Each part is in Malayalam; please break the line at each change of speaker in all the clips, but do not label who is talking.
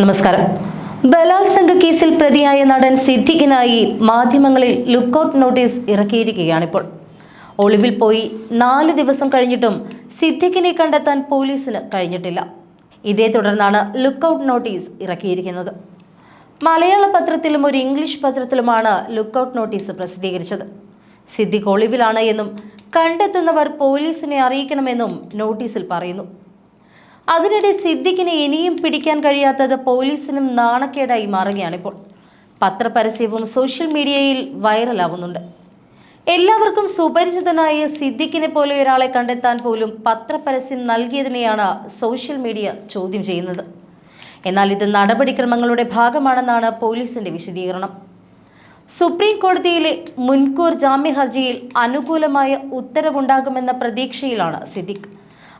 നമസ്കാരം. ബലാത്സംഗ കേസിൽ പ്രതിയായ നടൻ സിദ്ദിഖിനായി മാധ്യമങ്ങളിൽ ലുക്കൌട്ട് നോട്ടീസ് ഇറക്കിയിരിക്കുകയാണിപ്പോൾ. ഒളിവിൽ പോയി നാല് ദിവസം കഴിഞ്ഞിട്ടും സിദ്ദിഖിനെ കണ്ടെത്താൻ പോലീസിന് കഴിഞ്ഞിട്ടില്ല. ഇതേ തുടർന്നാണ് ലുക്കൌട്ട് നോട്ടീസ് ഇറക്കിയിരിക്കുന്നത്. മലയാള പത്രത്തിലും ഒരു ഇംഗ്ലീഷ് പത്രത്തിലുമാണ് ലുക്കൌട്ട് നോട്ടീസ് പ്രസിദ്ധീകരിച്ചത്. സിദ്ദിഖ് ഒളിവിലാണ് എന്നും കണ്ടെത്തുന്നവർ പോലീസിനെ അറിയിക്കണമെന്നും നോട്ടീസിൽ പറയുന്നു. അതിനിടെ സിദ്ദിഖിനെ ഇനിയും പിടിക്കാൻ കഴിയാത്തത് പോലീസിനും നാണക്കേടായി മാറുകയാണിപ്പോൾ പത്രപരസ്യവും സോഷ്യൽ മീഡിയയിൽ വൈറലാവുന്നുണ്ട്. എല്ലാവർക്കും സുപരിചിതനായ സിദ്ദിഖിനെ പോലെ ഒരാളെ കണ്ടെത്താൻ പോലും പത്രപരസ്യം നൽകിയതിനെയാണ് സോഷ്യൽ മീഡിയ ചോദ്യം ചെയ്യുന്നത്. എന്നാൽ ഇത് നടപടിക്രമങ്ങളുടെ ഭാഗമാണെന്നാണ് പോലീസിന്റെ വിശദീകരണം. സുപ്രീം കോടതിയിലെ മുൻകൂർ ജാമ്യ ഹർജിയിൽ അനുകൂലമായ ഉത്തരവുണ്ടാകുമെന്ന പ്രതീക്ഷയിലാണ് സിദ്ദിഖ്.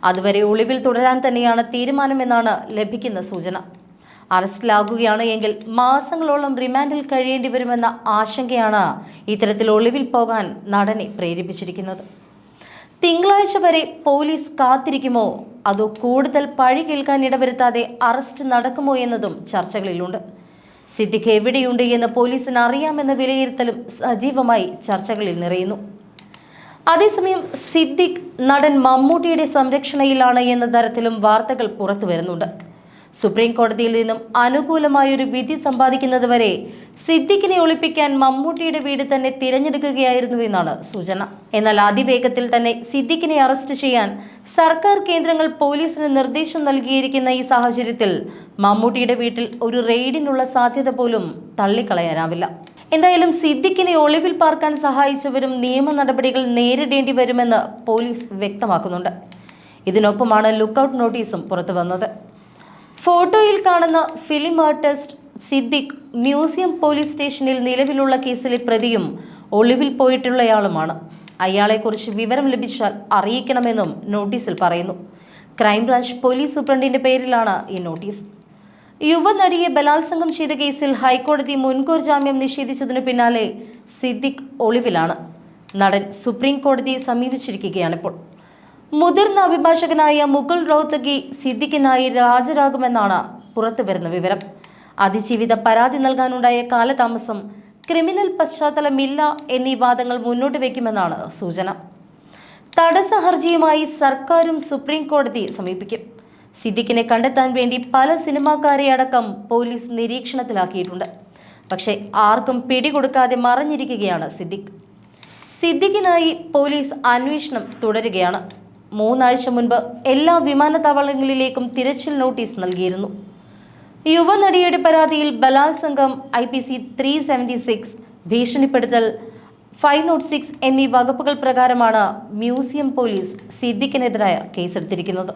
അതുവരെ ഒളിവിൽ തുടരാൻ തന്നെയാണ് തീരുമാനമെന്നാണ് ലഭിക്കുന്ന സൂചന. അറസ്റ്റിലാകുകയാണ് എങ്കിൽ മാസങ്ങളോളം റിമാൻഡിൽ കഴിയേണ്ടി വരുമെന്ന ആശങ്കയാണ് ഇത്തരത്തിൽ ഒളിവിൽ പോകാൻ നടനെ പ്രേരിപ്പിച്ചിരിക്കുന്നത്. തിങ്കളാഴ്ച വരെ പോലീസ് കാത്തിരിക്കുമോ? അതോ കൂടുതൽ പഴി കേൾക്കാൻ ഇടവരുത്താതെ അറസ്റ്റ് നടക്കുമോ എന്നതും ചർച്ചകളിലുണ്ട്. സിദ്ദിഖ് എവിടെയുണ്ട് എന്ന് പോലീസിന് അറിയാമെന്ന വിലയിരുത്തലും സജീവമായി ചർച്ചകളിൽ നിറയുന്നു. അതേസമയം സിദ്ദിഖ് നടൻ മമ്മൂട്ടിയുടെ സംരക്ഷണയിലാണ് എന്ന തരത്തിലും വാർത്തകൾ പുറത്തു വരുന്നുണ്ട്. സുപ്രീം കോടതിയിൽ നിന്നും അനുകൂലമായൊരു വിധി സമ്പാദിക്കുന്നതുവരെ സിദ്ദിഖിനെ ഒളിപ്പിക്കാൻ മമ്മൂട്ടിയുടെ വീട് തന്നെ തിരഞ്ഞെടുക്കുകയായിരുന്നു എന്നാണ് സൂചന. എന്നാൽ അതിവേഗത്തിൽ തന്നെ സിദ്ദിഖിനെ അറസ്റ്റ് ചെയ്യാൻ സർക്കാർ കേന്ദ്രങ്ങൾ പോലീസിന് നിർദ്ദേശം നൽകിയിരിക്കുന്ന ഈ സാഹചര്യത്തിൽ മമ്മൂട്ടിയുടെ വീട്ടിൽ ഒരു റെയ്ഡിനുള്ള സാധ്യത പോലും തള്ളിക്കളയാനാവില്ല. എന്തായാലും സിദ്ദിഖിനെ ഒളിവിൽ പാർക്കാൻ സഹായിച്ചവരും നിയമ നടപടികൾ നേരിടേണ്ടി വരുമെന്ന് പോലീസ് വ്യക്തമാക്കുന്നുണ്ട്. ഇതിനൊപ്പമാണ് ലുക്കൌട്ട് നോട്ടീസും പുറത്തു വന്നത്. ഫോട്ടോയിൽ കാണുന്ന film artist Siddique museum police സ്റ്റേഷനിൽ നിലവിലുള്ള കേസിലെ പ്രതിയും ഒളിവിൽ പോയിട്ടുള്ളയാളുമാണ്. അയാളെക്കുറിച്ച് വിവരം ലഭിച്ചാൽ അറിയിക്കണമെന്നും നോട്ടീസിൽ പറയുന്നു. ക്രൈംബ്രാഞ്ച് പോലീസ് സൂപ്രണ്ടിന്റെ പേരിലാണ് ഈ നോട്ടീസ്. യുവനടിയെ ബലാത്സംഗം ചെയ്ത കേസിൽ ഹൈക്കോടതി മുൻകൂർ ജാമ്യം നിഷേധിച്ചതിനു പിന്നാലെ സിദ്ദിഖ് ഒളിവിലാണ്. നടൻ സുപ്രീം കോടതിയെ സമീപിച്ചിരിക്കുകയാണിപ്പോൾ. മുതിർന്ന അഭിഭാഷകനായ മുകുൾ റൌത്തകി സിദ്ദിഖിനായി ഹാജരാകുമെന്നാണ് പുറത്തുവരുന്ന വിവരം. അതിജീവിത പരാതി നൽകാനുണ്ടായ കാലതാമസം ക്രിമിനൽ പശ്ചാത്തലമില്ല എന്നീ വാദങ്ങൾ മുന്നോട്ട് വയ്ക്കുമെന്നാണ് സൂചന. തടസ്സ ഹർജിയുമായി സർക്കാരും സുപ്രീം കോടതിയെ സമീപിക്കും. സിദ്ദിഖിനെ കണ്ടെത്താൻ വേണ്ടി പല സിനിമാക്കാരെ അടക്കം പോലീസ് നിരീക്ഷണത്തിലാക്കിയിട്ടുണ്ട്. പക്ഷേ ആർക്കും പിടികൊടുക്കാതെ മറഞ്ഞിരിക്കുകയാണ് സിദ്ദിഖ്. സിദ്ദിഖിനായി പോലീസ് അന്വേഷണം തുടരുകയാണ്. മൂന്നാഴ്ച മുൻപ് എല്ലാ വിമാനത്താവളങ്ങളിലേക്കും തിരച്ചിൽ നോട്ടീസ് നൽകിയിരുന്നു. യുവനടിയുടെ പരാതിയിൽ ബലാത്സംഗം I P C three seventy six ഭീഷണിപ്പെടുത്തൽ five nought six എന്നീ വകുപ്പുകൾ പ്രകാരമാണ് മ്യൂസിയം പോലീസ് സിദ്ദിഖിനെതിരായ കേസെടുത്തിരിക്കുന്നത്.